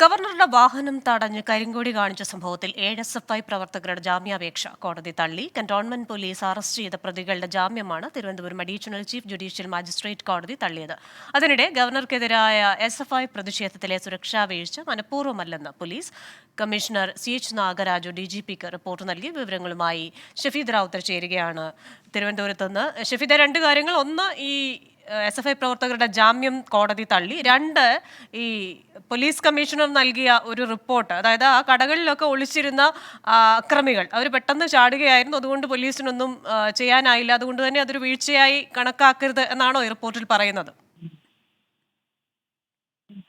ഗവർണറുടെ വാഹനം തടഞ്ഞ് കരിങ്കോടി കാണിച്ച സംഭവത്തിൽ എ എസ് എഫ് ഐ പ്രവർത്തകരുടെ ജാമ്യാപേക്ഷ കോടതി തള്ളി. കന്റോൺമെന്റ് പോലീസ് അറസ്റ്റ് ചെയ്ത പ്രതികളുടെ ജാമ്യമാണ് Thiruvananthapuram additional chief judicial magistrate കോടതി തള്ളിയത്. അതിനിടെ ഗവർണർക്കെതിരായ എസ് എഫ് ഐ പ്രതിഷേധത്തിലെ സുരക്ഷാ വീഴ്ച മനഃപൂർവമല്ലെന്ന് police commissioner C H Nagaraju D G പിക്ക് റിപ്പോർട്ട് നൽകി. വിവരങ്ങളുമായി ഷഫീദ് റാവുത്തർ ചേരുകയാണ് തിരുവനന്തപുരത്ത് നിന്ന്. ഷഫീദ രണ്ട് കാര്യങ്ങൾ. ഒന്ന് ഈ എസ് എഫ് ഐ പ്രവർത്തകരുടെ ജാമ്യം കോടതി തള്ളി. രണ്ട് ഈ പോലീസ് കമ്മീഷണർ നൽകിയ ഒരു റിപ്പോർട്ട്. അതായത് ആ കടകളിലൊക്കെ ഒളിച്ചിരുന്ന അക്രമികൾ. അവർ പെട്ടെന്ന് ചാടുകയായിരുന്നു. അതുകൊണ്ട് പോലീസിനൊന്നും ചെയ്യാനായില്ല. അതുകൊണ്ട് തന്നെ അതൊരു വീഴ്ചയായി കണക്കാക്കരുത് എന്നാണോ ഈ റിപ്പോർട്ടിൽ പറയുന്നത്?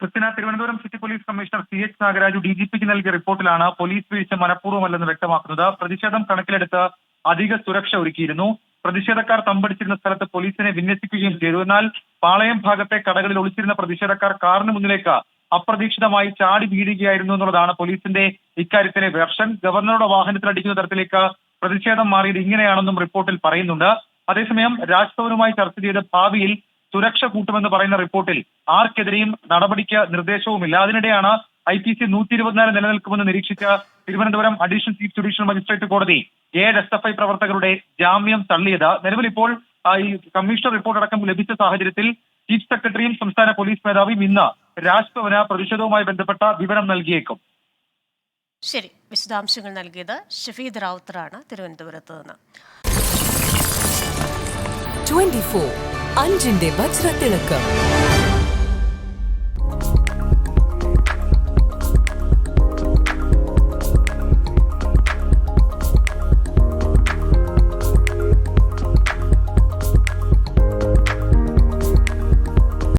കൃത്യന Thiruvananthapuram city police commissioner C H Nagaraju D G പിക്ക് നൽകിയ റിപ്പോർട്ടിലാണ് പോലീസ് വീഴ്ച മനഃപൂർവമല്ലെന്ന് വ്യക്തമാക്കുന്നത്. പ്രതിഷേധം കണക്കിലെടുത്ത് അധിക സുരക്ഷ ഒരുക്കിയിരുന്നു. പ്രതിഷേധക്കാർ തമ്പടിച്ചിരുന്ന സ്ഥലത്ത് പോലീസിനെ വിന്യസിക്കുകയും ചെയ്തു. എന്നാൽ പാളയം ഭാഗത്തെ കടകളിൽ ഒളിച്ചിരുന്ന പ്രതിഷേധക്കാർ കാറിന് മുന്നിലേക്ക് അപ്രതീക്ഷിതമായി ചാടി വീഴുകയായിരുന്നു എന്നുള്ളതാണ് പോലീസിന്റെ ഇക്കാര്യത്തിലെ വെർഷൻ. ഗവർണറുടെ വാഹനത്തിൽ അടിക്കുന്ന തരത്തിലേക്ക് പ്രതിഷേധം മാറിയത് ഇങ്ങനെയാണെന്നും റിപ്പോർട്ടിൽ പറയുന്നുണ്ട്. അതേസമയം രാജ്ഭവനുമായി ചർച്ച ചെയ്ത് ഭാവിയിൽ സുരക്ഷ കൂട്ടുമെന്ന് പറയുന്ന റിപ്പോർട്ടിൽ ആർക്കെതിരെയും നടപടിക്ക് നിർദ്ദേശവുമില്ല. അതിനിടെയാണ് ഐ പി സി നൂറ്റി ഇരുപത്തിനാല് നിലനിൽക്കുമെന്ന് നിരീക്ഷിച്ച Thiruvananthapuram additional chief judicial magistrate കോടതി ഏഴ് എസ് എഫ് ഐ പ്രവർത്തകരുടെ ജാമ്യം തള്ളിയത്. നിലവിൽ ഇപ്പോൾ ഈ കമ്മീഷണർ റിപ്പോർട്ട് അടക്കം ലഭിച്ച സാഹചര്യത്തിൽ ചീഫ് സെക്രട്ടറിയും സംസ്ഥാന പോലീസ് മേധാവിയും ഇന്ന് രാജ്ഭവന് പ്രതിഷേധവുമായി ബന്ധപ്പെട്ട വിവരം നൽകിയേക്കും. ശരി. വിശദാംശങ്ങൾ നൽകിയത് ഷഫീദ് റാവുത്തറാണ് തിരുവനന്തപുരത്ത് നിന്ന്. 24 അഞ്ചിന്റെ വജ്രത്തിളക്കം.